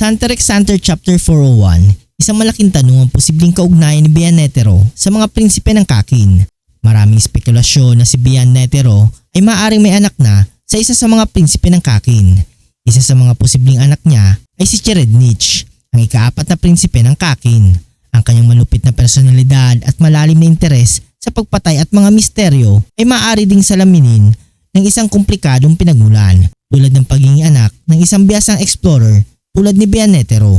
Sa Hunter x Hunter Chapter 401, isang malaking tanong ang posibleng kaugnayan ni Bian Netero sa mga prinsipe ng Kakin. Maraming spekulasyon na si Bian Netero ay maaaring may anak na sa isa sa mga prinsipe ng Kakin. Isa sa mga posibleng anak niya ay si Cherednich, ang ikaapat na prinsipe ng Kakin. Ang kanyang malupit na personalidad at malalim na interes sa pagpatay at mga misteryo ay maaari ding salaminin ng isang komplikadong pinagmulan tulad ng pagiging anak ng isang biyasang explorer tulad ni Bian Netero.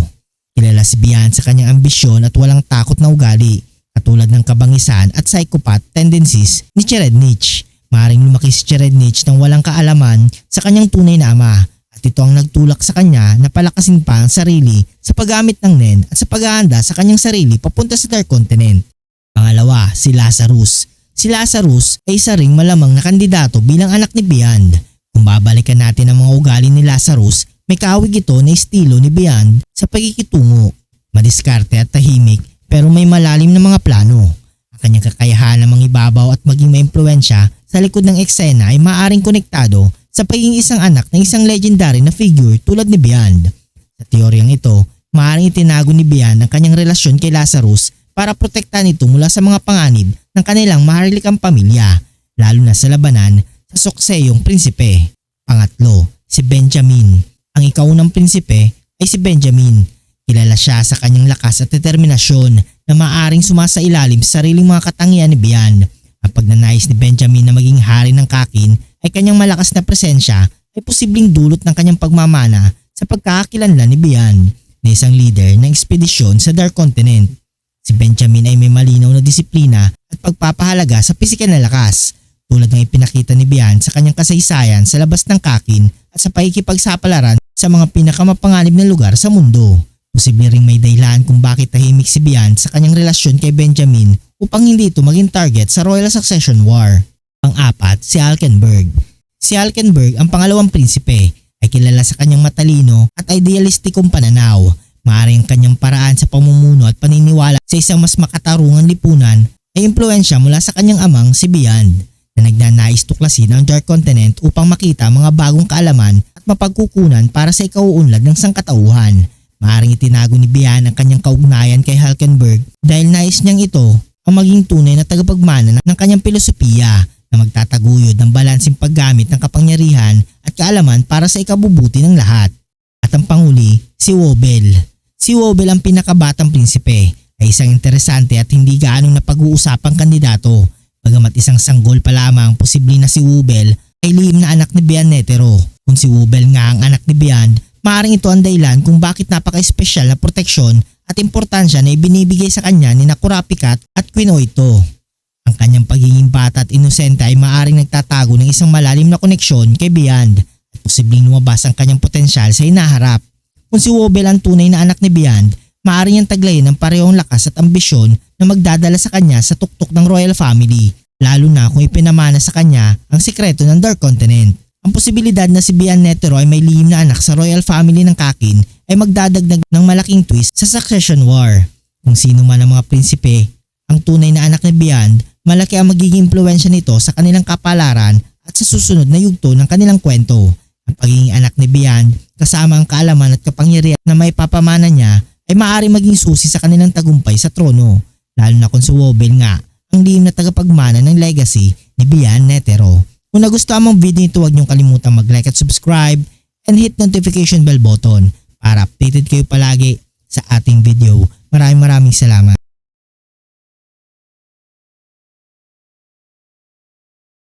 Kilala si Bian sa kanyang ambisyon at walang takot na ugali katulad ng kabangisan at psychopath tendencies ni Cherednich. Maring lumaki si Cherednich nang walang kaalaman sa kanyang tunay na ama at ito ang nagtulak sa kanya na palakasin pa ang sarili sa paggamit ng NEN at sa paghahanda sa kanyang sarili papunta sa Dark Continent. Pangalawa, si Lazarus. Si Lazarus ay isa ring malamang na kandidato bilang anak ni Bian. Kung babalikan natin ang mga ugali ni Lazarus, may kawig ito na estilo ni Bian sa pagkikitungo. Madiskarte at tahimik pero may malalim na mga plano. Ang kanyang kakayahan na mangibabaw at maging maimpluensya sa likod ng eksena ay maaring konektado sa pagiging isang anak ng isang legendary na figure tulad ni Bian. Sa teoryang ito, maaaring itinago ni Bian ang kanyang relasyon kay Lazarus para protektahan ito mula sa mga panganib ng kanilang maharlikang pamilya, lalo na sa labanan sa sokseyong prinsipe. Pangatlo, si Benjamin. Ang ikaunang prinsipe ay si Benjamin. Kilala siya sa kanyang lakas at determinasyon na maaring sumasailalim sa sariling mga katangian ni Bian. Ang pagnanais ni Benjamin na maging hari ng kakin ay kanyang malakas na presensya ay posibleng dulot ng kanyang pagmamana sa pagkakakilanlan ni Bian na isang leader ng ekspedisyon sa Dark Continent. Si Benjamin ay may malinaw na disiplina at pagpapahalaga sa pisikal na lakas tulad ng ipinakita ni Bian sa kanyang kasaysayan sa labas ng kakin at sa pakikipagsapalaran sa mga pinakamapanganib na lugar sa mundo. Posible ring may dahilan kung bakit tahimik si Bian sa kanyang relasyon kay Benjamin upang hindi ito maging target sa Royal Succession War. Pang-apat, si Alkenberg. Si Alkenberg, ang pangalawang prinsipe, ay kilala sa kanyang matalino at idealistikong pananaw. Maaaring ang kanyang paraan sa pamumuno at paniniwala sa isang mas makatarungan lipunan ay impluensya mula sa kanyang amang si Bian na nagnanais tuklasin ang Dark Continent upang makita mga bagong kaalaman at mapagkukunan para sa ikauunlad ng sangkatauhan. Maaring itinago ni Bian ang kanyang kaugnayan kay Hulkenberg dahil nais niyang ito ang maging tunay na tagapagmana ng kanyang filosofiya na magtataguyod ng balansing paggamit ng kapangyarihan at kaalaman para sa ikabubuti ng lahat. At ang panghuli, si Wobel. Si Wobel ang pinakabatang prinsipe ay isang interesante at hindi gaanong napag-uusapang kandidato. Bagamat isang sanggol pa lamang posible na si Wobel ay lihim na anak ni Bian Netero. Kung si Wobel nga ang anak ni Bian, maaaring ito ang dahilan kung bakit napaka-espesyal na proteksyon at importansya na ibinibigay sa kanya ni Nakurapikat at Queen Oito. Ang kanyang pagiging bata at inosente ay maaaring nagtatago ng isang malalim na koneksyon kay Bian at posibleng lumabas ang kanyang potensyal sa inaharap. Kung si Wobel ang tunay na anak ni Bian, maaari niyang taglayin ng parehong lakas at ambisyon na magdadala sa kanya sa tuktok ng royal family, lalo na kung ipinamana sa kanya ang sikreto ng Dark Continent. Ang posibilidad na si Bian Netero ay may lihim na anak sa royal family ng Kakin ay magdadagdag ng malaking twist sa Succession War. Kung sino man ang mga prinsipe, ang tunay na anak ni Bian, malaki ang magiging impluensya nito sa kanilang kapalaran at sa susunod na yugto ng kanilang kwento. Ang pagiging anak ni Bian kasama ang kaalaman at kapangyarihan na may papamana niya ay maaari maging susi sa kanilang tagumpay sa trono, lalo na kung si Wobel nga ang lihim na tagapagmana ng legacy ni Bian Netero. Kung nagustuhan mong video nito huwag niyong kalimutang mag-like at subscribe and hit notification bell button para updated kayo palagi sa ating video. Maraming maraming salamat.